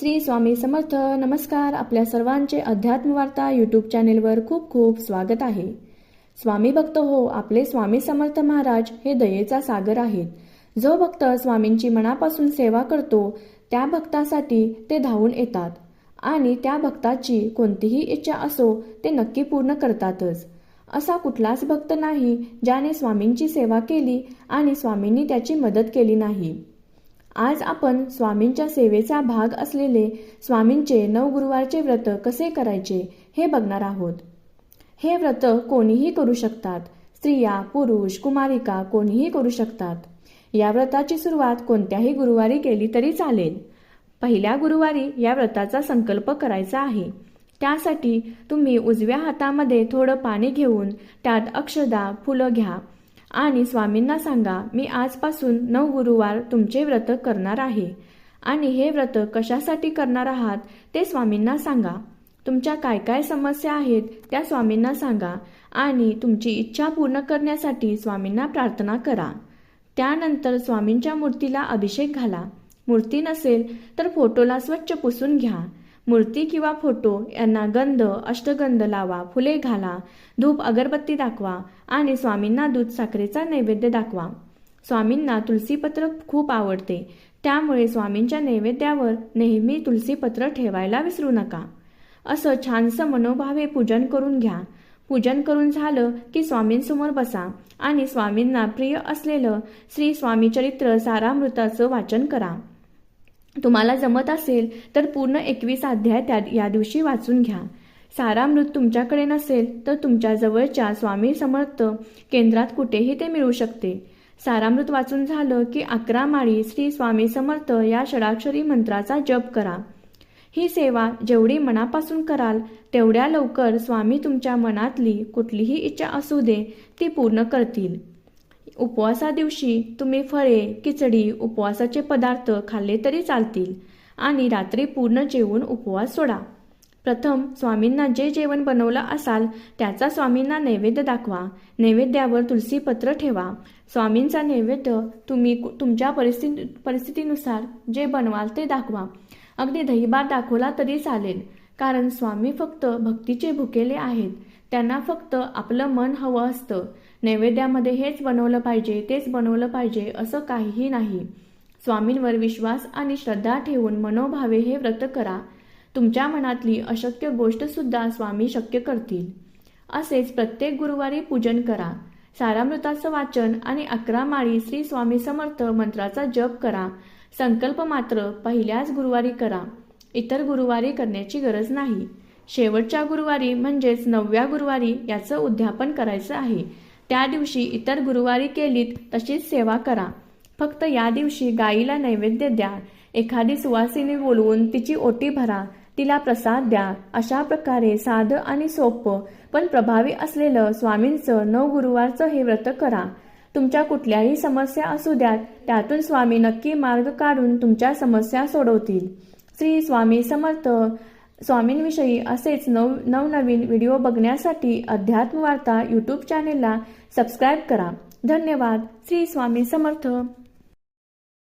श्री स्वामी समर्थ. नमस्कार. आपल्या सर्वांचे अध्यात्म वार्ता यूट्यूब चॅनेलवर खूप खूप स्वागत आहे. स्वामी भक्त हो आपले स्वामी समर्थ महाराज हे दयेचा सागर आहेत. जो भक्त स्वामींची मनापासून सेवा करतो त्या भक्तासाठी ते धावून येतात. आणि त्या भक्ताची कोणतीही इच्छा असो ते नक्की पूर्ण करतातच. असा कुठलाच भक्त नाही ज्याने स्वामींची सेवा केली आणि स्वामींनी त्याची मदत केली नाही. आज आपण स्वामींच्या सेवेचा भाग असलेले स्वामींचे नवगुरुवारचे व्रत कसे करायचे हे बघणार आहोत. हे व्रत कोणीही करू शकतात. स्त्रिया पुरुष कुमारिका कोणीही करू शकतात. या व्रताची सुरुवात कोणत्याही गुरुवारी केली तरी चालेल. पहिल्या गुरुवारी या व्रताचा संकल्प करायचा आहे. त्यासाठी तुम्ही उजव्या हातामध्ये थोडं पाणी घेऊन त्यात अक्षदा फुलं घ्या. आणि स्वामींना सांगा मी आजपासून नऊ गुरुवार तुमचे व्रत करणार आहे. आणि हे व्रत कशासाठी करणार आहात ते स्वामींना सांगा. तुमच्या काय काय समस्या आहेत त्या स्वामींना सांगा आणि तुमची इच्छा पूर्ण करण्यासाठी स्वामींना प्रार्थना करा. त्यानंतर स्वामींच्या मूर्तीला अभिषेक घाला. मूर्ती नसेल तर फोटोला स्वच्छ पुसून घ्या. मूर्ती किंवा फोटो यांना गंध अष्टगंध लावा फुले घाला धूप अगरबत्ती दाखवा आणि स्वामींना दूध साखरेचा नैवेद्य दाखवा. स्वामींना तुलसीपत्र खूप आवडते. त्यामुळे स्वामींच्या नैवेद्यावर नेहमी तुलसीपत्र ठेवायला विसरू नका. असं छानसं मनोभावे पूजन करून घ्या. पूजन करून झालं की स्वामींसमोर बसा आणि स्वामींना प्रिय असलेलं श्री स्वामी चरित्र सारामृताचं वाचन करा. तुम्हाला जमत असेल तर पूर्ण एकवीस अध्याय त्या या दिवशी वाचून घ्या. सारामृत तुमच्याकडे नसेल तर तुमच्या जवळच्या स्वामी समर्थ केंद्रात कुठेही ते मिळू शकते. सारामृत वाचून झालं की अकरा माळी श्री स्वामी समर्थ या षडाक्षरी मंत्राचा जप करा. ही सेवा जेवढी मनापासून कराल तेवढ्या लवकर स्वामी तुमच्या मनातली कुठलीही इच्छा असू दे ती पूर्ण करतील. उपवासा दिवशी तुम्ही फळे खिचडी उपवासाचे पदार्थ खाल्ले तरी चालतील आणि रात्री पूर्ण जेवून उपवास सोडा. प्रथम स्वामींना जे जेवण बनवलं असाल त्याचा स्वामींना नैवेद्य दाखवा. नैवेद्यावर तुलसीपत्र ठेवा. स्वामींचा नैवेद्य तुम्ही तुमच्या परिस्थिती परिस्थितीनुसार जे बनवाल ते दाखवा. अगदी दहीबार दाखवला तरी चालेल कारण स्वामी फक्त भक्तीचे भुकेले आहेत. त्यांना फक्त आपलं मन हवं असतं. नैवेद्यामध्ये हेच बनवलं पाहिजे तेच बनवलं पाहिजे असं काहीही नाही. स्वामींवर विश्वास आणि श्रद्धा ठेवून मनोभावे हे व्रत करा. तुमच्या मनातली अशक्य गोष्टसुद्धा स्वामी शक्य करतील. असेच प्रत्येक गुरुवारी पूजन करा. सारामृताचं वाचन आणि अकरा माळी श्री स्वामी समर्थ मंत्राचा जप करा. संकल्प मात्र पहिल्याच गुरुवारी करा. इतर गुरुवारी करण्याची गरज नाही. शेवटच्या गुरुवारी म्हणजेच नवव्या गुरुवारी याचं उद्यापन करायचं आहे. त्या दिवशी इतर गुरुवारी केलीत तशीच सेवा करा. फक्त या दिवशी गाईला नैवेद्य द्या. एखादी सुवासिनी बोलवून तिची ओटी भरा. तिला प्रसाद द्या. अशा प्रकारे साधं आणि सोपं पण प्रभावी असलेलं स्वामींचं नऊ गुरुवारचं हे व्रत करा. तुमच्या कुठल्याही समस्या असू द्यात त्यातून स्वामी नक्की मार्ग काढून तुमच्या समस्या सोडवतील. श्री स्वामी समर्थ. स्वामींविषयी असेच नव नवनवीन व्हिडिओ बघण्यासाठी अध्यात्म वार्ता यूट्यूब चॅनेलला सबस्क्राईब करा. धन्यवाद. श्री स्वामी समर्थ.